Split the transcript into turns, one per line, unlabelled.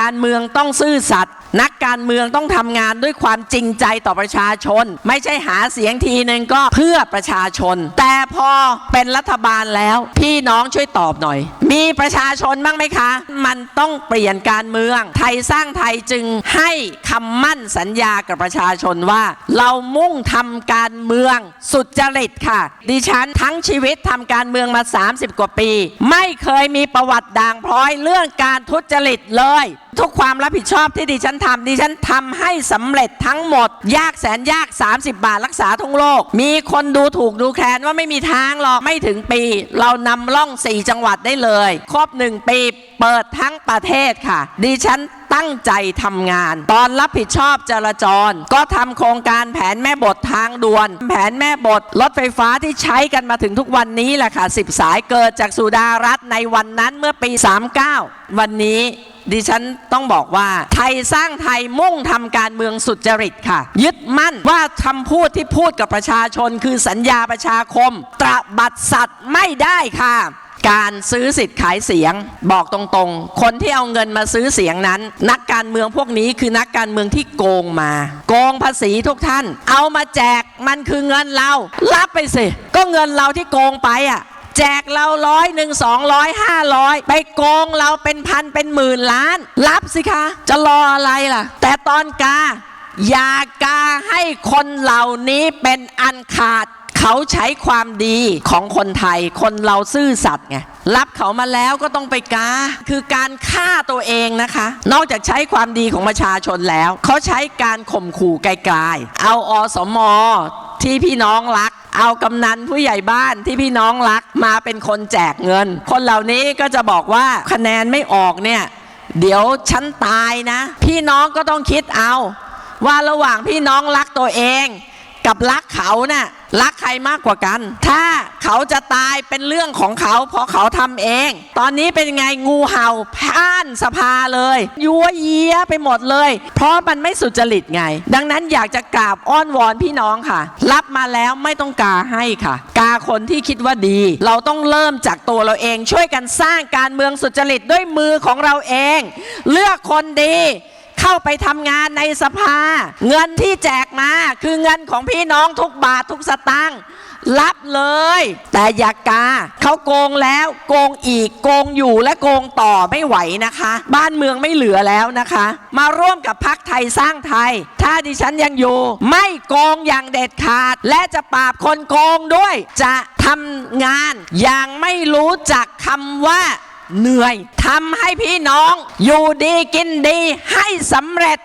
การเมืองต้องซื่อสัตย์นักการเมืองต้องทำงานด้วยความจริงใจต่อประชาชน ไม่ใช่หาเสียงทีนึงก็เพื่อประชาชน แต่ พอเป็นรัฐบาลแล้ว พี่น้องช่วยตอบหน่อย มีประชาชนบ้างไหมคะ มันต้องเปลี่ยนการเมือง ไทยสร้างไทยจึงให้คำมั่นสัญญากับประชาชนว่า เรามุ่งทำการเมืองสุดจริตค่ะ ดิฉันทั้งชีวิตทำการเมืองมา 30 กว่าปี ไม่เคยมีประวัติด่างพร้อยเรื่องการทุจริตเลย ทุกความรับผิดชอบที่ดิฉันทำดิฉันทำให้สำเร็จทั้งหมด ยากแสนยาก 30 บาทรักษาทุกโรคมีคนดูถูกดูแคลนว่าไม่มีทางหรอกไม่ถึงปี เรานำล่อง 4 จังหวัดได้เลย ครบ 1 ปี เปิดทั้งประเทศค่ะ ดิฉัน ตั้งใจทำงาน ตอนรับผิดชอบจราจร ก็ทำโครงการแผนแม่บททางด่วน แผนแม่บทรถไฟฟ้าที่ใช้กันมาถึงทุกวันนี้แหละค่ะ10สายเกิดจากสุดารัตน์ในวันนั้นเมื่อปี 39 วันนี้ดิฉันต้องบอกว่าไทยสร้างไทยมุ่งทำการเมืองสุจริตค่ะ ยึดมั่นว่าคำพูดที่พูดกับประชาชนคือสัญญาประชาคม ตระบัดสัตว์ไม่ได้ค่ะ การซื้อสิทธิ์ขายเสียงบอกตรงๆ คนที่เอาเงินมาซื้อเสียงนั้น นักการเมืองพวกนี้คือนักการเมืองที่โกงมา โกงภาษีทุกท่าน เอามาแจกมันคือเงินเรารับไปสิ ก็เงินเราที่โกงไปอะแจกเราร้อยหนึ่งสองร้อยห้าร้อยไปโกงเราเป็นพันเป็นหมื่นล้าน รับสิคะ จะรออะไรล่ะ แต่ตอนกา อย่ากาให้คนเหล่านี้เป็นอันขาด เขาใช้ความดีของคนไทย คนเราซื่อสัตย์ไงรับเขามาแล้วก็ต้องไปกา คือการฆ่าตัวเองนะคะ นอกจากใช้ความดีของประชาชนแล้ว เขาใช้การข่มขู่ไกลๆเอาอสมอที่พี่น้องรัก เอากำนันผู้ใหญ่บ้านที่พี่น้องรักมาเป็นคนแจกเงิน คนเหล่านี้ก็จะบอกว่าคะแนนไม่ออกเนี่ย เดี๋ยวฉันตายนะ พี่น้องก็ต้องคิดเอา ว่าระหว่างพี่น้องรักตัวเอง กับรักเขาน่ะรักใครมากกว่ากัน ถ้าเขาจะตายเป็นเรื่องของเขาเพราะเขาทำเอง ตอนนี้เป็นไงงูเห่าพ่านสภาเลย ยัวเยียไปหมดเลย เพราะมันไม่สุจริตไง ดังนั้นอยากจะกราบอ้อนวอนพี่น้องค่ะ รับมาแล้วไม่ต้องกาให้ค่ะ กาคนที่คิดว่าดี เราต้องเริ่มจากตัวเราเองช่วยกันสร้างการเมืองสุจริตด้วยมือของเราเอง เลือกคนดี เข้าไปทำงานในสภา เงินที่แจกมาคือเงินของพี่น้องทุกบาททุกสตางค์รับเลย แต่อย่ากาเขาโกงแล้วโกงอีกโกงอยู่และโกงต่อไม่ไหวนะคะ บ้านเมืองไม่เหลือแล้วนะคะ มาร่วมกับพักไทยสร้างไทย ถ้าดิฉันยังอยู่ ไม่โกงอย่างเด็ดขาด และจะปราบคนโกงด้วย จะทำงานอย่างไม่รู้จักคำว่า เหนื่อยทำให้พี่น้อง อยู่ดีกินดีให้สำเร็จ